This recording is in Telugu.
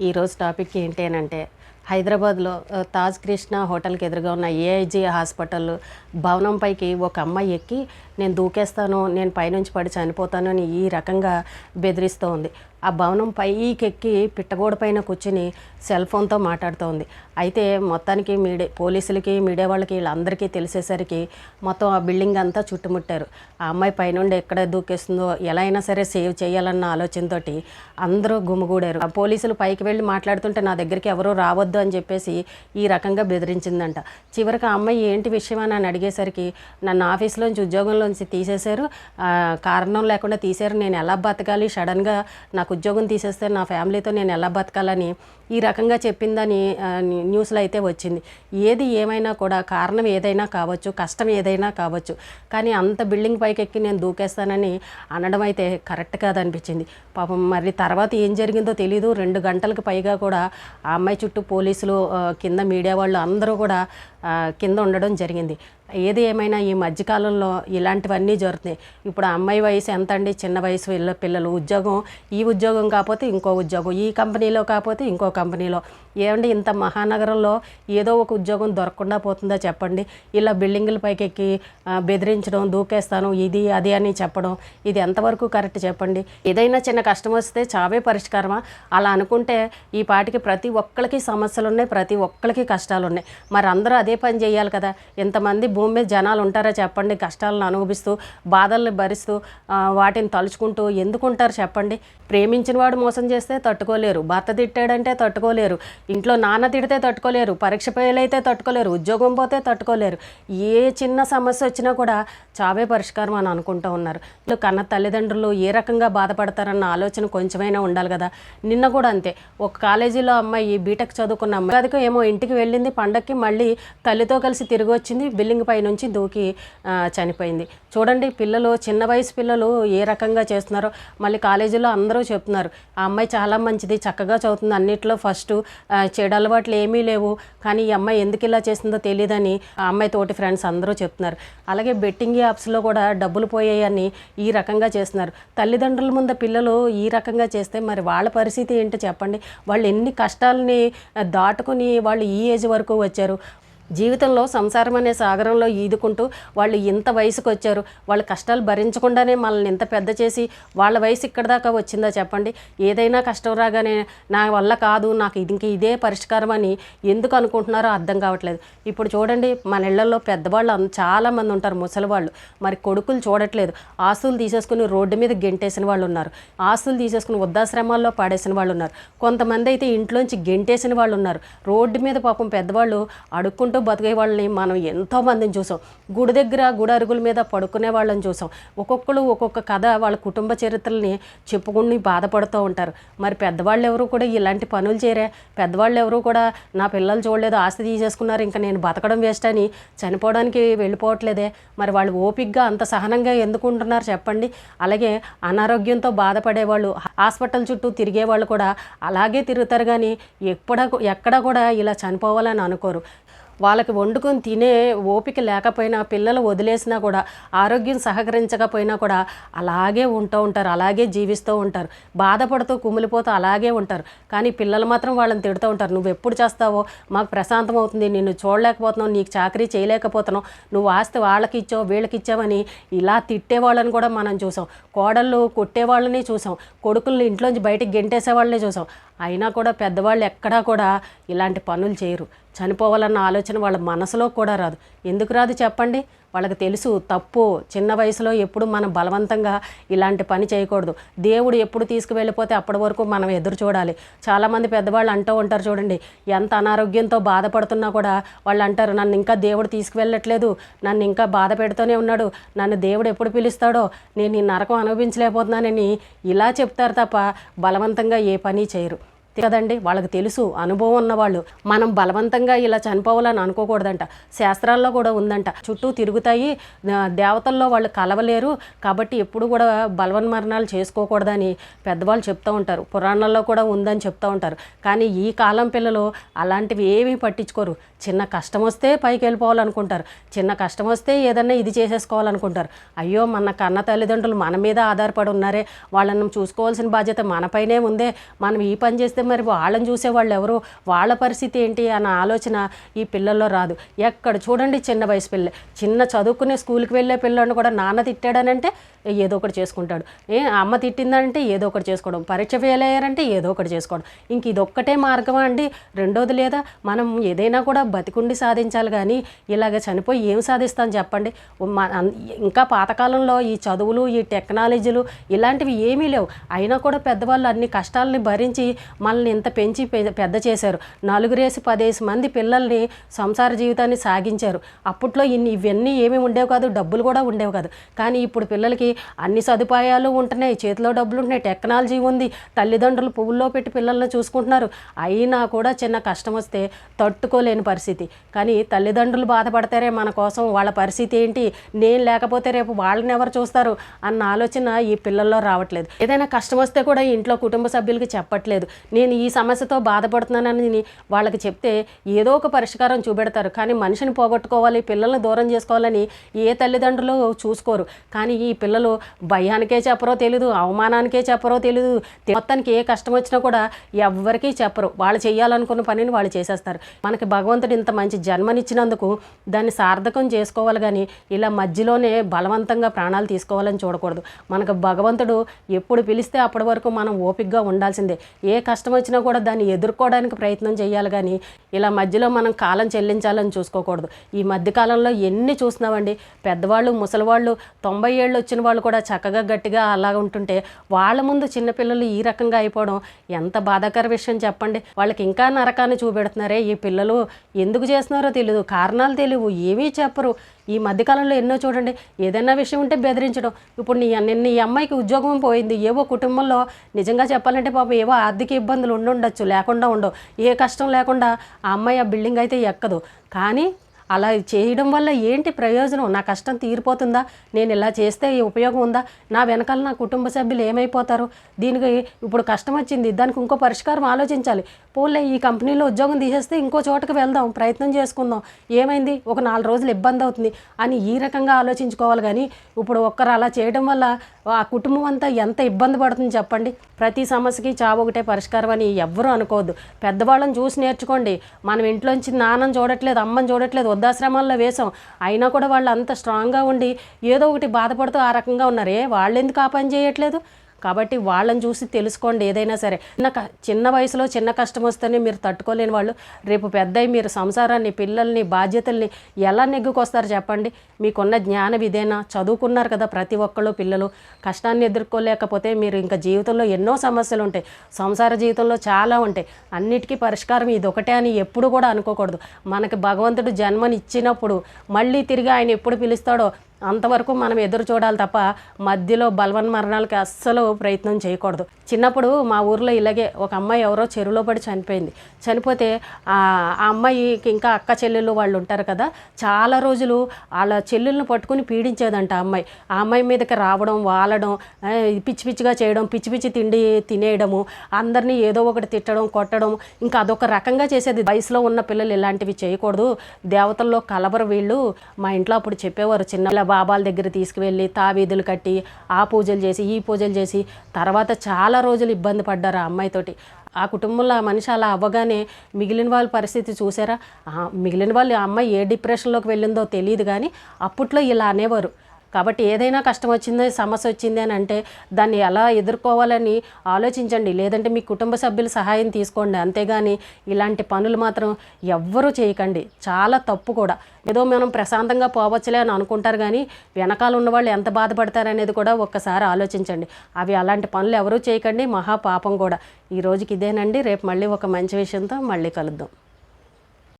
ఈరోజు టాపిక్ ఏంటి అని అంటే హైదరాబాద్లో తాజ్ కృష్ణ హోటల్కి ఎదురుగా ఉన్న ఏఐజీ హాస్పిటల్ భవనం పైకి ఒక అమ్మాయి ఎక్కి నేను దూకేస్తాను నేను పైనుంచి పడి చనిపోతాను అని ఈ రకంగా బెదిరిస్తూ ఉంది. ఆ భవనం పైకి ఎక్కి పిట్టగోడ పైన కూర్చుని సెల్ ఫోన్తో మాట్లాడుతోంది అయితే మొత్తానికి మీడియా పోలీసులకి మీడియా వాళ్ళకి వీళ్ళందరికీ తెలిసేసరికి మొత్తం ఆ బిల్డింగ్ అంతా చుట్టుముట్టారు. ఆ అమ్మాయి పైనుండి ఎక్కడ దూకేస్తుందో ఎలా అయినా సరే సేవ్ చేయాలన్న ఆలోచనతోటి అందరూ గుమిగూడారు. ఆ పోలీసులు పైకి వెళ్ళి మాట్లాడుతుంటే నా దగ్గరికి ఎవరూ రావద్దు అని చెప్పేసి ఈ రకంగా బెదిరించిందంట. చివరికి ఆ అమ్మాయి ఏంటి విషయం అని నన్ను అడిగేసరికి నన్ను ఆఫీస్లోంచి ఉద్యోగంలోంచి తీసేశారు. కారణం లేకుండా తీశారు. నేను ఎలా బతకాలి? సడన్గా నాకు ఉద్యోగం తీసేస్తే నా ఫ్యామిలీతో నేను ఎలా బతకాలని ఈ రకంగా చెప్పిందని న్యూస్లో అయితే వచ్చింది. ఏది ఏమైనా కూడా కారణం ఏదైనా కావచ్చు కష్టం ఏదైనా కావచ్చు. కానీ అంత బిల్డింగ్ పైకి ఎక్కి నేను దూకేస్తానని అనడం అయితే కరెక్ట్ కాదనిపించింది. పాపం మరి తర్వాత ఏం జరిగిందో తెలీదు. రెండు గంటలకు పైగా కూడా ఆ అమ్మాయి చుట్టూ పోలీసులు కింద మీడియా వాళ్ళు అందరూ కూడా కింద ఉండడం జరిగింది. ఏది ఏమైనా ఈ మధ్యకాలంలో ఇలాంటివన్నీ జరుగుతున్నాయి. ఇప్పుడు అమ్మాయి వయసు ఎంత అండి చిన్న వయసు పిల్ల పిల్లలు ఉద్యోగం ఈ ఉద్యోగం కాకపోతే ఇంకో ఉద్యోగం ఈ కంపెనీలో కాకపోతే ఇంకో కంపెనీలో. ఏమండి ఇంత మహానగరంలో ఏదో ఒక ఉద్యోగం దొరకకుండా పోతుందా చెప్పండి? ఇలా బిల్డింగుల పైకి ఎక్కి బెదిరించడం దూకేస్తాను ఇది అది అని చెప్పడం ఇది ఎంతవరకు కరెక్ట్ చెప్పండి? ఏదైనా చిన్న కష్టం వస్తే చావే పరిష్కారమా? అలా అనుకుంటే ఈ పాటికి ప్రతి ఒక్కరికి సమస్యలు ఉన్నాయి ప్రతి ఒక్కరికి కష్టాలు ఉన్నాయి మరి అందరూ అదే పని చేయాలి కదా? ఇంతమంది భూమి మీద జనాలు ఉంటారా చెప్పండి? కష్టాలను అనుభవిస్తూ బాధల్ని భరిస్తూ వాటిని తలుచుకుంటూ ఎందుకు ఉంటారు చెప్పండి? ప్రేమించిన వాడు మోసం చేస్తే తట్టుకోలేరు భర్త తిట్టాడంటే తట్టుకోలేరు ఇంట్లో నాన్న తిడితే తట్టుకోలేరు పరీక్ష ఫెయిల్ అయితే తట్టుకోలేరు ఉద్యోగం పోతే తట్టుకోలేరు. ఏ చిన్న సమస్య వచ్చినా కూడా చావే పరిష్కారం అని అనుకుంటూ ఉన్నారు. కన్న తల్లిదండ్రులు ఏ రకంగా బాధపడతారన్న ఆలోచన కొంచెమైనా ఉండాలి కదా? నిన్న కూడా అంతే. ఒక కాలేజీలో అమ్మాయి బీటెక్ చదువుకున్న అమ్మాయి అదికో ఏమో ఇంటికి వెళ్ళింది పండక్కి మళ్ళీ తల్లితో కలిసి తిరిగి వచ్చింది బిల్డింగ్ పై నుంచి దూకి చనిపోయింది. చూడండి పిల్లలు చిన్న వయసు పిల్లలు ఏ రకంగా చేస్తున్నారో. మళ్ళీ కాలేజీలో అందరూ చెప్తున్నారు ఆ అమ్మాయి చాలా మంచిది చక్కగా చదువుతుంది అన్నిట్లో ఫస్ట్ చెడు అలవాట్లు ఏమీ లేవు. కానీ ఈ అమ్మాయి ఎందుకు ఇలా చేసిందో తెలియదని ఆ అమ్మాయి తోటి ఫ్రెండ్స్ అందరూ చెప్తున్నారు. అలాగే బెట్టింగ్ యాప్స్లో కూడా డబ్బులు పోయాయని ఈ రకంగా చేస్తున్నారు. తల్లిదండ్రుల ముందు పిల్లలు ఈ రకంగా చేస్తే మరి వాళ్ళ పరిస్థితి ఏంటో చెప్పండి. వాళ్ళు ఎన్ని కష్టాలని దాటుకుని వాళ్ళు ఈ ఏజ్ వరకు వచ్చారు. జీవితంలో సంసారం అనే సాగరంలో ఈదుకుంటూ వాళ్ళు ఇంత వయసుకు వచ్చారు వాళ్ళ కష్టాలు భరించకుండానే మనల్ని ఇంత పెద్ద చేసి వాళ్ళ వయసు ఇక్కడ దాకా వచ్చిందా చెప్పండి? ఏదైనా కష్టం రాగానే నా వల్ల కాదు నాకు ఇంక ఇదే పరిష్కారం అని ఎందుకు అనుకుంటున్నారో అర్థం కావట్లేదు. ఇప్పుడు చూడండి మన ఇళ్ళలో పెద్దవాళ్ళు చాలామంది ఉంటారు ముసలి వాళ్ళు మరి కొడుకులు చూడట్లేదు. ఆస్తులు తీసేసుకుని రోడ్డు మీద గెంటేసిన వాళ్ళు ఉన్నారు. ఆస్తులు తీసేసుకుని వృద్ధాశ్రమాల్లో పాడేసిన వాళ్ళు ఉన్నారు. కొంతమంది అయితే ఇంట్లోంచి గెంటేసిన వాళ్ళు ఉన్నారు. రోడ్డు మీద పాపం పెద్దవాళ్ళు అడుక్కుంటూ బతికే వాళ్ళని మనం ఎంతో మందిని చూసాం. గుడి దగ్గర గుడి అరుగుల మీద పడుకునే వాళ్ళని చూసాం. ఒక్కొక్కరు ఒక్కొక్క కథ వాళ్ళ కుటుంబ చరిత్రల్ని చెప్పుకుని బాధపడుతూ ఉంటారు. మరి పెద్దవాళ్ళు ఎవరు కూడా ఇలాంటి పనులు చేరే పెద్దవాళ్ళు ఎవరు కూడా నా పిల్లలు చూడలేదు ఆస్తి తీసేసుకున్నారు ఇంకా నేను బతకడం వేస్ట్ అని చనిపోవడానికి వెళ్ళిపోవట్లేదే. మరి వాళ్ళు ఓపిక్గా అంత సహనంగా ఎందుకు ఉంటున్నారు చెప్పండి. అలాగే అనారోగ్యంతో బాధపడే వాళ్ళు హాస్పిటల్ చుట్టూ తిరిగే వాళ్ళు కూడా అలాగే తిరుగుతారు కానీ ఎప్పుడ ఎక్కడ కూడా ఇలా చనిపోవాలని అనుకోరు. వాళ్ళకి వండుకొని తినే ఓపిక లేకపోయినా పిల్లలు వదిలేసినా కూడా ఆరోగ్యం సహకరించకపోయినా కూడా అలాగే ఉంటూ ఉంటారు అలాగే జీవిస్తూ ఉంటారు. బాధపడుతూ కుమిలిపోతూ అలాగే ఉంటారు. కానీ పిల్లలు మాత్రం వాళ్ళని తిడుతూ ఉంటారు. నువ్వు ఎప్పుడు చేస్తావో? మాకు ప్రశాంతం అవుతుంది. నిన్ను చూడలేకపోతున్నావు. నీకు చాకరీ చేయలేకపోతున్నావు. నువ్వు ఆస్తి వాళ్ళకి ఇచ్చావు వీళ్ళకి ఇచ్చావని ఇలా తిట్టే వాళ్ళని కూడా మనం చూసాం. కోడళ్ళు కొట్టే వాళ్ళని చూసాం. కొడుకుల్ని ఇంట్లోంచి బయటికి గెంటేసే వాళ్ళని చూసాం. అయినా కూడా పెద్దవాళ్ళు ఎక్కడా కూడా ఇలాంటి పనులు చేయరు. చనిపోవాలన్న ఆలోచన వాళ్ళ మనసులో కూడా రాదు. ఎందుకు రాదు చెప్పండి? వాళ్ళకి తెలుసు తప్పు. చిన్న వయసులో ఎప్పుడు మనం బలవంతంగా ఇలాంటి పని చేయకూడదు. దేవుడు ఎప్పుడు తీసుకువెళ్ళిపోతే అప్పటి వరకు మనం ఎదురు చూడాలి. చాలామంది పెద్దవాళ్ళు అంటూ ఉంటారు చూడండి ఎంత అనారోగ్యంతో బాధపడుతున్నా కూడా వాళ్ళు అంటారు నన్ను ఇంకా దేవుడు తీసుకువెళ్ళట్లేదు. నన్ను ఇంకా బాధ పెడుతూనే ఉన్నాడు. నన్ను దేవుడు ఎప్పుడు పిలుస్తాడో? నేను ఈ నరకం అనుభవించలేకపోతున్నానని ఇలా చెప్తారు తప్ప బలవంతంగా ఏ పని చేయరు. కదండి వాళ్ళకి తెలుసు అనుభవం ఉన్నవాళ్ళు. మనం బలవంతంగా ఇలా చనిపోవాలని అనుకోకూడదంట. శాస్త్రాల్లో కూడా ఉందంట. చుట్టూ తిరుగుతాయి దేవతల్లో వాళ్ళు కలవలేరు. కాబట్టి ఎప్పుడు కూడా బలవన్మరణాలు చేసుకోకూడదని పెద్దవాళ్ళు చెప్తూ ఉంటారు. పురాణాల్లో కూడా ఉందని చెప్తూ ఉంటారు. కానీ ఈ కాలం పిల్లలు అలాంటివి ఏమీ పట్టించుకోరు. చిన్న కష్టం వస్తే పైకి వెళ్ళిపోవాలనుకుంటారు. చిన్న కష్టం వస్తే ఏదన్నా ఇది చేసేసుకోవాలనుకుంటారు. అయ్యో మన కన్న తల్లిదండ్రులు మన మీద ఆధారపడి ఉన్నారే. వాళ్ళని చూసుకోవాల్సిన బాధ్యత మనపైనే ఉందే. మనం ఈ పని చేస్తే మరి వాళ్ళని చూసేవాళ్ళు ఎవరు? వాళ్ళ పరిస్థితి ఏంటి అన్న ఆలోచన ఈ పిల్లల్లో రాదు. ఎక్కడ చూడండి చిన్న వయసు పిల్ల చిన్న చదువుకునే స్కూల్కి వెళ్ళే పిల్లని కూడా నాన్న తిట్టాడనంటే ఏదో ఒకటి చేసుకుంటాడు. ఏ అమ్మ తిట్టిందంటే ఏదో ఒకటి చేసుకోవడం. పరీక్ష ఫెయిల్ అయ్యారంటే ఏదో ఒకటి చేసుకోవడం. ఇంక ఇది ఒక్కటే మార్గమా అండి? రెండోది లేదా? మనం ఏదైనా కూడా బతికుండి సాధించాలి కానీ ఇలాగ చనిపోయి ఏం సాధిస్తాం చెప్పండి? ఇంకా పాతకాలంలో ఈ చదువులు ఈ టెక్నాలజీలు ఇలాంటివి ఏమీ లేవు. అయినా కూడా పెద్దవాళ్ళు అన్ని కష్టాలని భరించి మమ్మల్ని ఇంత పెంచి పెద్ద చేశారు. నలుగురేసి పదేసి మంది పిల్లల్ని సంసార జీవితాన్ని సాగించారు. అప్పట్లో ఇన్ని ఇవన్నీ ఏమీ ఉండేవి కాదు డబ్బులు కూడా ఉండేవి కాదు. కానీ ఇప్పుడు పిల్లలకి అన్ని సదుపాయాలు ఉంటున్నాయి. చేతిలో డబ్బులు ఉంటున్నాయి టెక్నాలజీ ఉంది. తల్లిదండ్రులు పువ్వుల్లో పెట్టి పిల్లల్ని చూసుకుంటున్నారు. అయినా కూడా చిన్న కష్టం వస్తే తట్టుకోలేని పరిస్థితి. కానీ తల్లిదండ్రులు బాధపడతారే మన కోసం వాళ్ళ పరిస్థితి ఏంటి? నేను లేకపోతే రేపు వాళ్ళని ఎవరు చూస్తారు? అన్న ఆలోచన ఈ పిల్లల్లో రావట్లేదు. ఏదైనా కష్టం వస్తే కూడా ఇంట్లో కుటుంబ సభ్యులకి చెప్పట్లేదు. నేను ఈ సమస్యతో బాధపడుతున్నానని వాళ్ళకి చెప్తే ఏదో ఒక పరిష్కారం చూపెడతారు. కానీ మనిషిని పోగొట్టుకోవాలి పిల్లల్ని దూరం చేసుకోవాలని ఏ తల్లిదండ్రులు చూసుకోరు. కానీ ఈ పిల్లలు భయానికే చెప్పరో తెలీదు అవమానానికే చెప్పరో తెలీదు. మొత్తానికి ఏ కష్టం వచ్చినా కూడా ఎవ్వరికీ చెప్పరు. వాళ్ళు చేయాలనుకున్న పనిని వాళ్ళు చేసేస్తారు. మనకి భగవంతుడు ఇంత మంచి జన్మనిచ్చినందుకు దాన్ని సార్థకం చేసుకోవాలి కానీ ఇలా మధ్యలోనే బలవంతంగా ప్రాణాలు తీసుకోవాలని చూడకూడదు. మనకు భగవంతుడు ఎప్పుడు పిలిస్తే అప్పటి వరకు మనం ఓపికగా ఉండాల్సిందే. ఏ కష్టం వచ్చినా కూడా దాన్ని ఎదుర్కోవడానికి ప్రయత్నం చేయాలి కానీ ఇలా మధ్యలో మనం కాలం చెల్లించాలని చూసుకోకూడదు. ఈ మధ్యకాలంలో ఎన్ని చూస్తున్నామండి పెద్దవాళ్ళు ముసలివాళ్ళు తొంభై ఏళ్ళు వచ్చిన వాళ్ళు కూడా చక్కగా గట్టిగా అలా ఉంటుంటే వాళ్ళ ముందు చిన్నపిల్లలు ఈ రకంగా అయిపోవడం ఎంత బాధాకర విషయం చెప్పండి? వాళ్ళకి ఇంకా నరకాన్ని చూపెడుతున్నారే ఈ పిల్లలు. ఎందుకు చేస్తున్నారో తెలియదు కారణాలు తెలియవు ఏమీ చెప్పరు. ఈ మధ్యకాలంలో ఎన్నో చూడండి ఏదైనా విషయం ఉంటే బెదిరించడం. ఇప్పుడు నీ నిన్న ఈ అమ్మాయికి ఉద్యోగం పోయింది ఏవో కుటుంబంలో నిజంగా చెప్పాలంటే పాపం ఏవో ఆర్థిక ఇబ్బందులు ఉండుండొచ్చు లేకుండా ఉండవు. ఏ కష్టం లేకుండా ఆ అమ్మాయి ఆ బిల్డింగ్ అయితే ఎక్కదు. కానీ అలా చేయడం వల్ల ఏంటి ప్రయోజనం? నా కష్టం తీరిపోతుందా? నేను ఇలా చేస్తే ఉపయోగం ఉందా? నా వెనకాల నా కుటుంబ సభ్యులు ఏమైపోతారు? దీనికి ఇప్పుడు కష్టం వచ్చింది. దానికి ఇంకో పరిష్కారం ఆలోచించాలి. పోలే ఈ కంపెనీలో ఉద్యోగం తీసేస్తే ఇంకో చోటకి వెళ్దాం ప్రయత్నం చేసుకుందాం. ఏమైంది? ఒక నాలుగు రోజులు ఇబ్బంది అవుతుంది అని ఈ రకంగా ఆలోచించుకోవాలి కానీ ఇప్పుడు ఒక్కరు అలా చేయడం వల్ల ఆ కుటుంబం అంతా ఎంత ఇబ్బంది పడుతుంది చెప్పండి? ప్రతి సమస్యకి చావు ఒకటే పరిష్కారం అని ఎవ్వరూ అనుకోవద్దు. పెద్దవాళ్ళని చూసి నేర్చుకోండి. మనం ఇంట్లోంచి నాన్నని చూడట్లేదు అమ్మని చూడట్లేదు వృద్ధాశ్రమాల్లో వేసాం అయినా కూడా వాళ్ళు అంత స్ట్రాంగ్గా ఉండి ఏదో ఒకటి బాధపడుతూ ఆ రకంగా ఉన్నారే. వాళ్ళు ఎందుకు ఆ పని చేయట్లేదు? కాబట్టి వాళ్ళని చూసి తెలుసుకోండి ఏదైనా సరే. చిన్న చిన్న వయసులో చిన్న కష్టం వస్తేనే మీరు తట్టుకోలేని వాళ్ళు. రేపు పెద్ద మీరు సంసారాన్ని పిల్లల్ని బాధ్యతల్ని ఎలా నెగ్గుకొస్తారు చెప్పండి. మీకున్న జ్ఞానం ఇదేనా? చదువుకున్నారు కదా ప్రతి ఒక్కళ్ళు పిల్లలు. కష్టాన్ని ఎదుర్కోలేకపోతే మీరు ఇంకా జీవితంలో ఎన్నో సమస్యలు ఉంటాయి. సంసార జీవితంలో చాలా ఉంటాయి. అన్నిటికీ పరిష్కారం ఇది ఒకటే అని ఎప్పుడు కూడా అనుకోకూడదు. మనకి భగవంతుడు జన్మని ఇచ్చినప్పుడు మళ్ళీ తిరిగి ఆయన ఎప్పుడు పిలుస్తాడో అంతవరకు మనం ఎదురు చూడాలి తప్ప మధ్యలో బలవన్ మరణాలకి అస్సలు ప్రయత్నం చేయకూడదు. చిన్నప్పుడు మా ఊర్లో ఇలాగే ఒక అమ్మాయి ఎవరో చెరువులో పడి చనిపోయింది. చనిపోతే ఆ అమ్మాయికి ఇంకా అక్క చెల్లెళ్ళు వాళ్ళు ఉంటారు కదా చాలా రోజులు వాళ్ళ చెల్లెళ్ళని పట్టుకుని పీడించేదంట ఆ అమ్మాయి. ఆ అమ్మాయి మీదకి రావడం వాలడం పిచ్చి పిచ్చిగా చేయడం పిచ్చి పిచ్చి తిండి తినేయడము అందరినీ ఏదో ఒకటి తిట్టడం కొట్టడం ఇంకా అదొక రకంగా చేసేది. వయసులో ఉన్న పిల్లలు ఇలాంటివి చేయకూడదు. దేవతల్లో కలవరు వీళ్ళు. మా ఇంట్లో అప్పుడు చెప్పేవారు చిన్న ఇలా బాబాల దగ్గర తీసుకువెళ్ళి తావీధులు కట్టి ఆ పూజలు చేసి ఈ పూజలు చేసి తర్వాత చాలా రోజులు ఇబ్బంది పడ్డారు ఆ అమ్మాయితోటి. ఆ కుటుంబంలో ఆ మనిషి అలా అవ్వగానే మిగిలిన వాళ్ళ పరిస్థితి చూసారా? మిగిలిన వాళ్ళు ఆ అమ్మాయి ఏ డిప్రెషన్లోకి వెళ్ళిందో తెలియదు కానీ అప్పట్లో ఇలా అనేవారు. కాబట్టి ఏదైనా కష్టం వచ్చింది సమస్య వచ్చింది అని అంటే దాన్ని ఎలా ఎదుర్కోవాలని ఆలోచించండి. లేదంటే మీ కుటుంబ సభ్యుల సహాయం తీసుకోండి. అంతేగాని ఇలాంటి పనులు మాత్రం ఎవ్వరూ చేయకండి. చాలా తప్పు కూడా. ఏదో మనం ప్రశాంతంగా పోవచ్చులే అని అనుకుంటారు కానీ వెనకాల ఉన్న వాళ్ళు ఎంత బాధపడతారనేది కూడా ఒక్కసారి ఆలోచించండి. అవి అలాంటి పనులు ఎవరూ చేయకండి. మహా పాపం కూడా. ఈ రోజుకి ఇదేనండి. రేపు మళ్ళీ ఒక మంచి విషయంతో మళ్ళీ కలుద్దాం.